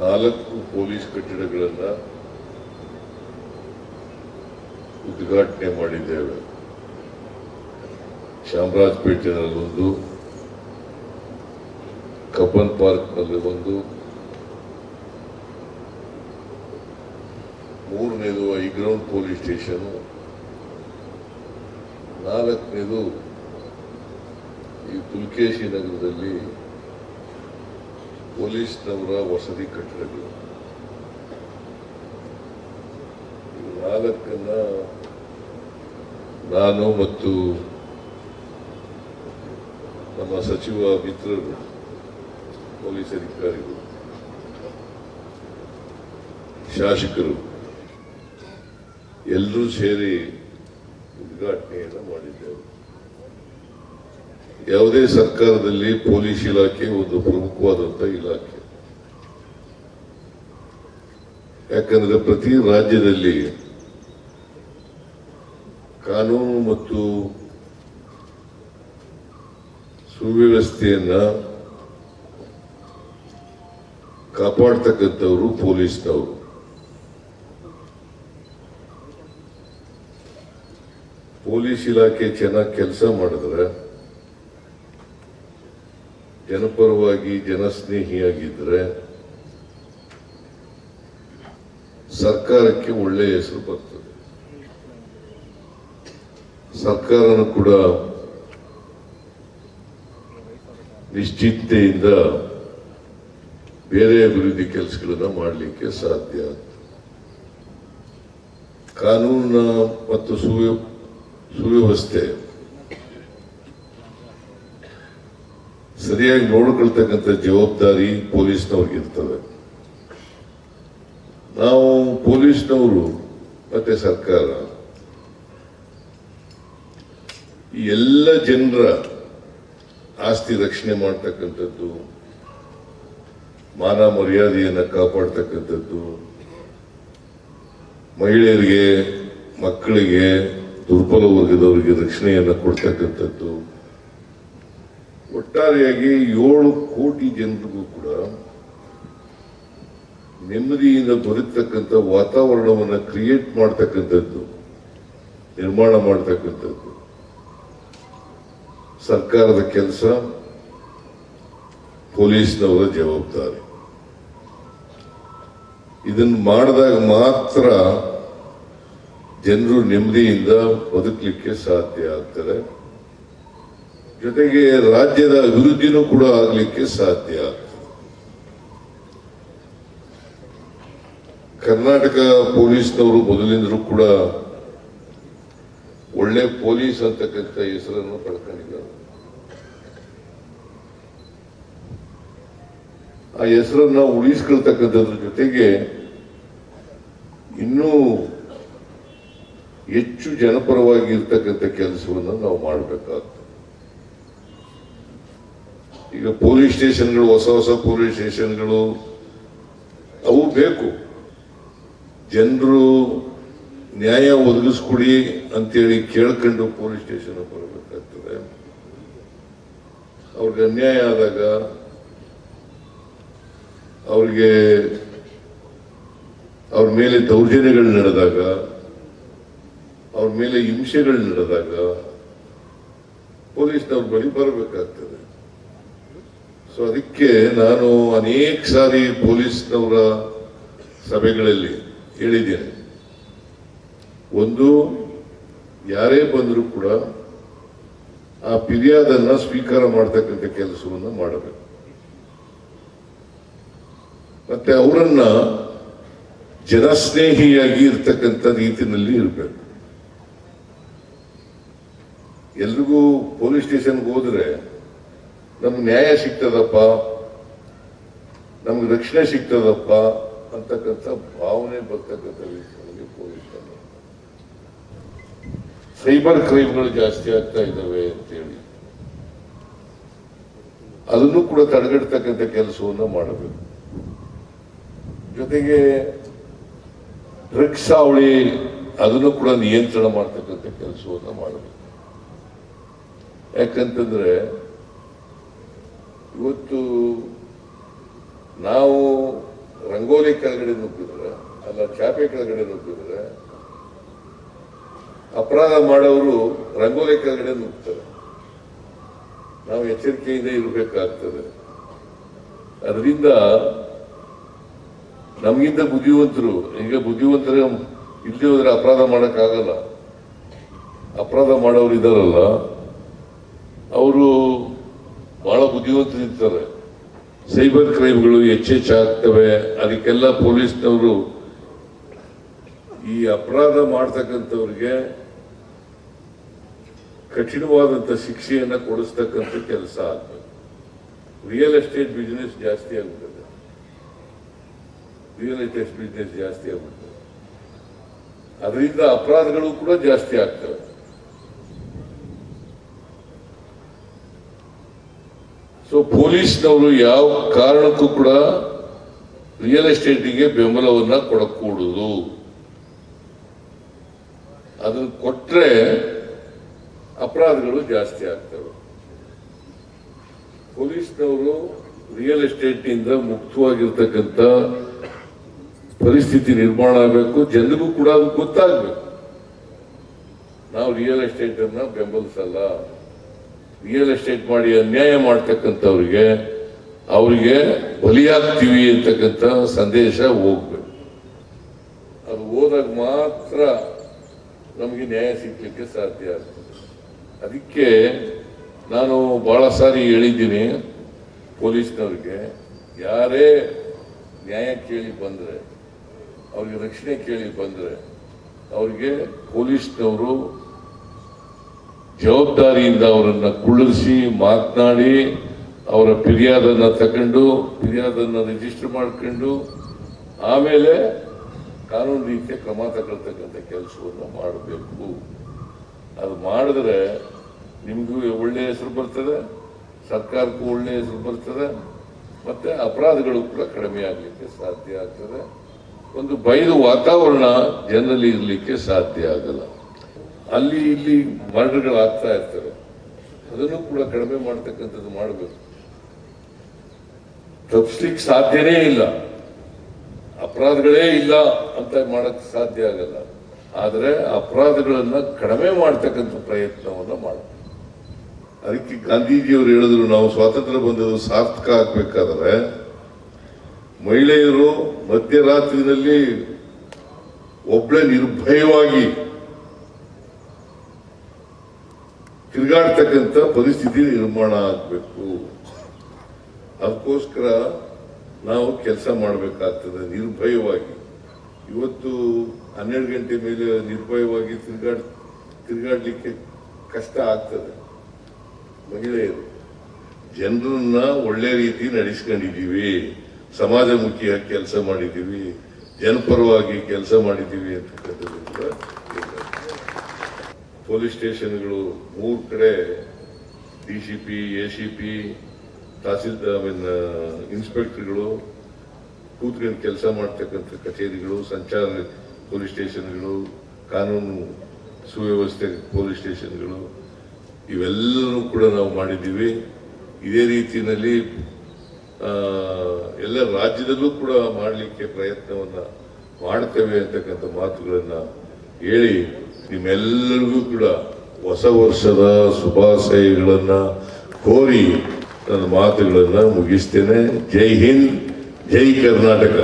ನಾಲ್ಕು ಪೊಲೀಸ್ ಕಟ್ಟಡಗಳನ್ನು ಉದ್ಘಾಟನೆ ಮಾಡಿದ್ದೇವೆ. ಚಾಮರಾಜಪೇಟೆನಲ್ಲಿ ಒಂದು ಕಬ್ಬನ್ ಪಾರ್ಕ್ನಲ್ಲಿ ಒಂದು, ಮೂರನೇದು ಐಗ್ರೌಂಡ್ ಪೊಲೀಸ್ ಸ್ಟೇಷನ್, ನಾಲ್ಕನೇದು ಈ ತುಲ್ಕೇಶಿ ನಗರದಲ್ಲಿ ಪೊಲೀಸ್ನವರ ವಸತಿ ಕಟ್ಟಡಗಳು. ನಾಲ್ಕನ್ನ ನಾನು ಮತ್ತು ನಮ್ಮ ಸಚಿವ ಮಿತ್ರರು, ಪೊಲೀಸ್ ಅಧಿಕಾರಿಗಳು, ಶಾಸಕರು, ಎಲ್ಲರೂ ಸೇರಿ ಉದ್ಘಾಟನೆಯನ್ನು ಮಾಡಿದ್ದೇವೆ. ಯಾವುದೇ ಸರ್ಕಾರದಲ್ಲಿ ಪೊಲೀಸ್ ಇಲಾಖೆ ಒಂದು ಪ್ರಮುಖವಾದಂಥ ಇಲಾಖೆ. ಯಾಕಂದ್ರೆ ಪ್ರತಿ ರಾಜ್ಯದಲ್ಲಿ ಕಾನೂನು ಮತ್ತು ಸುವ್ಯವಸ್ಥೆಯನ್ನ ಕಾಪಾಡ್ತಕ್ಕಂಥವರು ಪೊಲೀಸ್ನವರು. ಪೊಲೀಸ್ ಇಲಾಖೆ ಚೆನ್ನಾಗಿ ಕೆಲಸ ಮಾಡಿದ್ರೆ ಜನಪರವಾಗಿ ಜನಸ್ನೇಹಿಯಾಗಿದ್ದರೆ ಸರ್ಕಾರಕ್ಕೆ ಒಳ್ಳೆಯ ಹೆಸರು ಬರ್ತದೆ. ಸರ್ಕಾರನು ಕೂಡ ನಿಶ್ಚಿತೆಯಿಂದ ಬೇರೆ ಅಭಿವೃದ್ಧಿ ಕೆಲಸಗಳನ್ನ ಮಾಡಲಿಕ್ಕೆ ಸಾಧ್ಯ. ಕಾನೂನಿನ ಮತ್ತು ಸುವ್ಯ ಸುವ್ಯವಸ್ಥೆ ಸರಿಯಾಗಿ ನೋಡಿಕೊಳ್ತಕ್ಕಂಥ ಜವಾಬ್ದಾರಿ ಪೊಲೀಸ್ನವ್ರಿಗಿರ್ತದೆ ನಾವು ಪೊಲೀಸ್ನವರು ಮತ್ತೆ ಸರ್ಕಾರ ಎಲ್ಲ ಜನರ ಆಸ್ತಿ ರಕ್ಷಣೆ ಮಾಡ್ತಕ್ಕಂಥದ್ದು, ಮಾನ ಮರ್ಯಾದೆಯನ್ನು ಕಾಪಾಡ್ತಕ್ಕಂಥದ್ದು, ಮಹಿಳೆಯರಿಗೆ, ಮಕ್ಕಳಿಗೆ ದುರ್ಬಲ ವರ್ಗದವರಿಗೆ ರಕ್ಷಣೆಯನ್ನು ಕೊಡ್ತಕ್ಕಂಥದ್ದು ಒಟ್ಟಾರೆಯಾಗಿ ಏಳು ಕೋಟಿ ಜನರಿಗೂ ಕೂಡ ನೆಮ್ಮದಿಯಿಂದ ದೊರೆತಕ್ಕಂಥ ವಾತಾವರಣವನ್ನು ಕ್ರಿಯೇಟ್ ಮಾಡ್ತಕ್ಕಂಥದ್ದು, ನಿರ್ಮಾಣ ಮಾಡ್ತಕ್ಕಂಥದ್ದು. ಸರ್ಕಾರದ ಕೆಲಸ, ಪೊಲೀಸ್ನವರ ಜವಾಬ್ದಾರಿ. ಇದನ್ನು ಮಾಡಿದಾಗ ಮಾತ್ರ ಜನರು ನೆಮ್ಮದಿಯಿಂದ ಬದುಕಲಿಕ್ಕೆ ಸಾಧ್ಯ ಆಗ್ತದೆ ಜೊತೆಗೆ ರಾಜ್ಯದ ಅಭಿವೃದ್ಧಿನೂ ಕೂಡ ಆಗಲಿಕ್ಕೆ ಸಾಧ್ಯ. ಕರ್ನಾಟಕ ಪೊಲೀಸ್ನವರು ಮೊದಲಿಂದಲೂ ಕೂಡ ಒಳ್ಳೆ ಪೊಲೀಸ್ ಅಂತಕ್ಕಂಥ ಹೆಸರನ್ನು ಪಡ್ಕೊಂಡಿದ್ದಾರೆ. ಆ ಹೆಸರನ್ನ ಉಳಿಸ್ಕೊಳ್ತಕ್ಕಂಥದ್ರ ಜೊತೆಗೆ ಇನ್ನೂ ಹೆಚ್ಚು ಜನಪರವಾಗಿ ಇರ್ತಕ್ಕಂಥ ಕೆಲಸವನ್ನು ನಾವು ಮಾಡಬೇಕಾಗ್ತದೆ. ಈಗ ಪೊಲೀಸ್ ಸ್ಟೇಷನ್ಗಳು, ಹೊಸ ಹೊಸ ಪೊಲೀಸ್ ಸ್ಟೇಷನ್ಗಳು, ಅವು ಬೇಕು. ಜನರು ನ್ಯಾಯ ಒದಗಿಸ್ಕೊಡಿ ಅಂತೇಳಿ ಕೇಳ್ಕೊಂಡು ಪೊಲೀಸ್ ಸ್ಟೇಷನ್ ಬರಬೇಕಾಗ್ತದೆ. ಅವ್ರಿಗೆ ಅನ್ಯಾಯ ಆದಾಗ ಅವ್ರಿಗೆ ಅವ್ರ ಮೇಲೆ ದೌರ್ಜನ್ಯಗಳು ನಡೆದಾಗ, ಅವ್ರ ಮೇಲೆ ಹಿಂಸೆಗಳು ನಡೆದಾಗ ಪೊಲೀಸ್ನವ್ರ ಬಳಿ ಬರಬೇಕಾಗ್ತದೆ. ಸೊ ಅದಕ್ಕೆ ನಾನು ಅನೇಕ ಸಾರಿ ಪೊಲೀಸ್ನವರ ಸಭೆಗಳಲ್ಲಿ ಹೇಳಿದ್ದೇನೆ. ಒಂದು, ಯಾರೇ ಬಂದರೂ ಕೂಡ ಆ ಫಿರ್ಯಾದನ್ನು ಸ್ವೀಕಾರ ಮಾಡ್ತಕ್ಕಂಥ ಕೆಲಸವನ್ನು ಮಾಡಬೇಕು. ಮತ್ತೆ ಅವರನ್ನ ಜನಸ್ನೇಹಿಯಾಗಿ ಇರ್ತಕ್ಕಂಥ ರೀತಿಯಲ್ಲಿ ಇರಬೇಕು. ಎಲ್ರಿಗೂ ಪೊಲೀಸ್ ಸ್ಟೇಷನ್ಗೆ ಹೋದ್ರೆ ನಮ್ಗೆ ನ್ಯಾಯ ಸಿಗ್ತದಪ್ಪ. ನಮ್ಗೆ ರಕ್ಷಣೆ ಸಿಗ್ತದಪ್ಪ ಅಂತಕ್ಕಂಥ ಭಾವನೆ ಬರ್ತಕ್ಕಂಥ ಪೊಲೀಸ್ ಸೈಬರ್ ಕ್ರೈಮ್ಗಳು ಜಾಸ್ತಿ ಆಗ್ತಾ ಇದ್ದಾವೆ ಅಂತೇಳಿ. ಅದನ್ನು ಕೂಡ ತಡೆಗಟ್ಟತಕ್ಕಂಥ ಕೆಲಸವನ್ನು ಮಾಡಬೇಕು. ಜೊತೆಗೆ ಡ್ರಗ್ಸ್ ಅವಳಿ ಅದನ್ನು ಕೂಡ ನಿಯಂತ್ರಣ ಮಾಡ್ತಕ್ಕಂಥ ಕೆಲಸವನ್ನು ಮಾಡಬೇಕು. ಯಾಕಂತಂದ್ರೆ ಇವತ್ತು ನಾವು ರಂಗೋಲಿ ಕೆಳಗಡೆ ನುಗ್ಗಿದ್ರೆ, ಅಲ್ಲ ಚಾಪೆ ಕೆಳಗಡೆ ನುಗ್ಗಿದ್ರೆ, ಅಪರಾಧ ಮಾಡೋರು ರಂಗೋಲಿ ಕೆಳಗಡೆ ನುಗ್ತಾರೆ. ನಾವು ಎಚ್ಚರಿಕೆಯಿಂದ ಇರಬೇಕಾಗ್ತದೆ. ಅದರಿಂದ ನಮಗಿಂತ ಬುದ್ಧಿವಂತರು, ಈಗ ಬುದ್ಧಿವಂತರ ಇಲ್ಲಿ ಹೋದ್ರೆ ಅಪರಾಧ ಮಾಡೋಕ್ಕಾಗಲ್ಲ. ಅಪರಾಧ ಮಾಡೋರು ಇದಾರಲ್ಲ, ಅವರು ಬುದ್ಧಿವಂತರಿರ್ತಾರೆ ಸೈಬರ್ ಕ್ರೈಮ್ಗಳು ಹೆಚ್ಚೆಚ್ಚಾಗ್ತವೆ ಅದಕ್ಕೆಲ್ಲ ಪೊಲೀಸ್ನವರು ಈ ಅಪರಾಧ ಮಾಡ್ತಕ್ಕಂಥವ್ರಿಗೆ ಕಠಿಣವಾದಂಥ ಶಿಕ್ಷೆಯನ್ನ ಕೊಡಿಸ್ತಕ್ಕಂಥ ಕೆಲಸ ಆಗ್ತದೆ ರಿಯಲ್ ಎಸ್ಟೇಟ್ ಬಿಸ್ನೆಸ್ ಜಾಸ್ತಿ ಆಗ್ಬಿಟ್ಟಿದೆ ರಿಯಲ್ ಎಸ್ಟೇಟ್ ಬಿಸ್ನೆಸ್ ಜಾಸ್ತಿ ಆಗ್ಬಿಟ್ಟಿದೆ ಅದರಿಂದ ಅಪರಾಧಗಳು ಕೂಡ ಜಾಸ್ತಿ ಆಗ್ತವೆ. ಸೊ ಪೊಲೀಸ್ನವರು ಯಾವ ಕಾರಣಕ್ಕೂ ಕೂಡ ರಿಯಲ್ ಎಸ್ಟೇಟಿಗೆ ಬೆಂಬಲವನ್ನ ಕೊಡಕೂಡುದು. ಅದನ್ನು ಕೊಟ್ಟರೆ ಅಪರಾಧಗಳು ಜಾಸ್ತಿ ಆಗ್ತವೆ. ಪೊಲೀಸ್ನವರು ರಿಯಲ್ ಎಸ್ಟೇಟ್ನಿಂದ ಮುಕ್ತವಾಗಿರ್ತಕ್ಕಂಥ ಪರಿಸ್ಥಿತಿ ನಿರ್ಮಾಣ ಆಗಬೇಕು, ಜನರಿಗೂ ಕೂಡ ಅದು ಗೊತ್ತಾಗಬೇಕು. ನಾವು ರಿಯಲ್ ಎಸ್ಟೇಟ್ ಅನ್ನ ಬೆಂಬಲಿಸಲ್ಲ. ರಿಯಲ್ ಎಸ್ಟೇಟ್ ಮಾಡಿ ಅನ್ಯಾಯ ಮಾಡ್ತಕ್ಕಂಥವ್ರಿಗೆ ಅವರಿಗೆ ಬಲಿಯಾಗ್ತೀವಿ ಅಂತಕ್ಕಂಥ ಸಂದೇಶ ಹೋಗ್ಬೇಕು. ಅದು ಹೋದಾಗ ಮಾತ್ರ ನಮಗೆ ನ್ಯಾಯ ಸಿಗ್ಲಿಕ್ಕೆ ಸಾಧ್ಯ ಆಗ್ತದೆ. ಅದಕ್ಕೆ ನಾನು ಬಹಳ ಸಾರಿ ಹೇಳಿದ್ದೀನಿ ಪೊಲೀಸ್ನವ್ರಿಗೆ, ಯಾರೇ ನ್ಯಾಯ ಕೇಳಿ ಬಂದರೆ, ಅವ್ರಿಗೆ ರಕ್ಷಣೆ ಕೇಳಿ ಬಂದರೆ, ಅವ್ರಿಗೆ ಪೊಲೀಸ್ನವರು ಜವಾಬ್ದಾರಿಯಿಂದ ಅವರನ್ನು ಕುಳ್ಳಿಸಿ ಮಾತನಾಡಿ ಅವರ ಫಿರ್ಯಾದನ್ನ ತಗೊಂಡು, ಫಿರ್ಯಾದನ್ನ ರಿಜಿಸ್ಟರ್ ಮಾಡ್ಕೊಂಡು, ಆಮೇಲೆ ಕಾನೂನು ರೀತಿಯ ಕ್ರಮ ತಗೊಳ್ತಕ್ಕಂಥ ಕೆಲಸವನ್ನು ಮಾಡಬೇಕು. ಅದು ಮಾಡಿದ್ರೆ ನಿಮಗೂ ಒಳ್ಳೆಯ ಹೆಸರು ಬರ್ತದೆ, ಸರ್ಕಾರಕ್ಕೂ ಒಳ್ಳೆಯ ಹೆಸರು ಬರ್ತದೆ, ಮತ್ತು ಅಪರಾಧಗಳು ಕೂಡ ಕಡಿಮೆ ಆಗಲಿಕ್ಕೆ ಸಾಧ್ಯ ಆಗ್ತದೆ. ಒಂದು ಬೈದು ವಾತಾವರಣ ಜನರಲ್ಲಿ ಇರಲಿಕ್ಕೆ ಸಾಧ್ಯ ಆಗಲ್ಲ. ಅಲ್ಲಿ ಇಲ್ಲಿ ಮರ್ಡರ್ಗಳು ಆಗ್ತಾ ಇರ್ತವೆ. ಅದನ್ನು ಕೂಡ ಕಡಿಮೆ ಮಾಡ್ತಕ್ಕಂಥದ್ದು ಮಾಡಬೇಕು. ತಪ್ಪಿಸ್ಲಿಕ್ಕೆ ಸಾಧ್ಯನೇ ಇಲ್ಲ. ಅಪರಾಧಗಳೇ ಇಲ್ಲ ಅಂತ ಮಾಡಕ್ ಸಾಧ್ಯ ಆಗಲ್ಲ. ಆದರೆ ಅಪರಾಧಗಳನ್ನ ಕಡಿಮೆ ಮಾಡ್ತಕ್ಕಂಥ ಪ್ರಯತ್ನವನ್ನ ಮಾಡಬೇಕು. ಅದಕ್ಕೆ ಗಾಂಧೀಜಿಯವರು ಹೇಳಿದ್ರು, ನಾವು ಸ್ವಾತಂತ್ರ್ಯ ಬಂದದ್ದು ಸಾರ್ಥಕ ಆಗ್ಬೇಕಾದ್ರೆ ಮಹಿಳೆಯರು ಮಧ್ಯರಾತ್ರಿನಲ್ಲಿ ಒಬ್ಬಳೆ ನಿರ್ಭಯವಾಗಿ ತಿರುಗಾಡ್ತಕ್ಕಂಥ ಪರಿಸ್ಥಿತಿ ನಿರ್ಮಾಣ ಆಗಬೇಕು. ಅದಕ್ಕೋಸ್ಕರ ನಾವು ಕೆಲಸ ಮಾಡಬೇಕಾಗ್ತದೆ ನಿರ್ಭಯವಾಗಿ. ಇವತ್ತು ಹನ್ನೆರಡು ಗಂಟೆ ಮೇಲೆ ನಿರ್ಭಯವಾಗಿ ತಿರುಗಾಡ್, ತಿರುಗಾಡಲಿಕ್ಕೆ ಕಷ್ಟ ಆಗ್ತದೆ. ಮಹಿಳೆಯರು, ಜನರನ್ನ ಒಳ್ಳೆ ರೀತಿ ನಡೆಸ್ಕೊಂಡಿದ್ದೀವಿ. ಸಮಾಜಮುಖಿಯಾಗಿ ಕೆಲಸ ಮಾಡಿದ್ದೀವಿ. ಜನಪರವಾಗಿ ಕೆಲಸ ಮಾಡಿದ್ದೀವಿ ಅಂತಕ್ಕಂಥದ್ದು ಕೂಡ. ಪೊಲೀಸ್ ಸ್ಟೇಷನ್ಗಳು ಮೂರು ಕಡೆ D C P, A C P, tahsildar mean ಇನ್ಸ್ಪೆಕ್ಟರ್ಗಳು ಕೂತ್ಕೊಂಡು ಕೆಲಸ ಮಾಡ್ತಕ್ಕಂಥ ಕಚೇರಿಗಳು, ಸಂಚಾರ ಪೊಲೀಸ್ ಸ್ಟೇಷನ್ಗಳು, ಕಾನೂನು ಸುವ್ಯವಸ್ಥೆ ಪೊಲೀಸ್ ಸ್ಟೇಷನ್ಗಳು ಇವೆಲ್ಲವೂ ಕೂಡ ನಾವು ಮಾಡಿದ್ದೀವಿ. ಇದೇ ರೀತಿಯಲ್ಲಿ ಎಲ್ಲ ರಾಜ್ಯದಲ್ಲೂ ಕೂಡ ಮಾಡಲಿಕ್ಕೆ ಪ್ರಯತ್ನವನ್ನು ಮಾಡ್ತೇವೆ ಅಂತಕ್ಕಂಥ ಮಾತುಗಳನ್ನು ಹೇಳಿ ನಿಮ್ಮೆಲ್ಲರಿಗೂ ಕೂಡ ಹೊಸ ವರ್ಷದ ಶುಭಾಶಯಗಳನ್ನ ಕೋರಿ ನನ್ನ ಮಾತುಗಳನ್ನು ಮುಗಿಸ್ತೇನೆ. ಜೈ ಹಿಂದ್ ಜೈ ಕರ್ನಾಟಕ.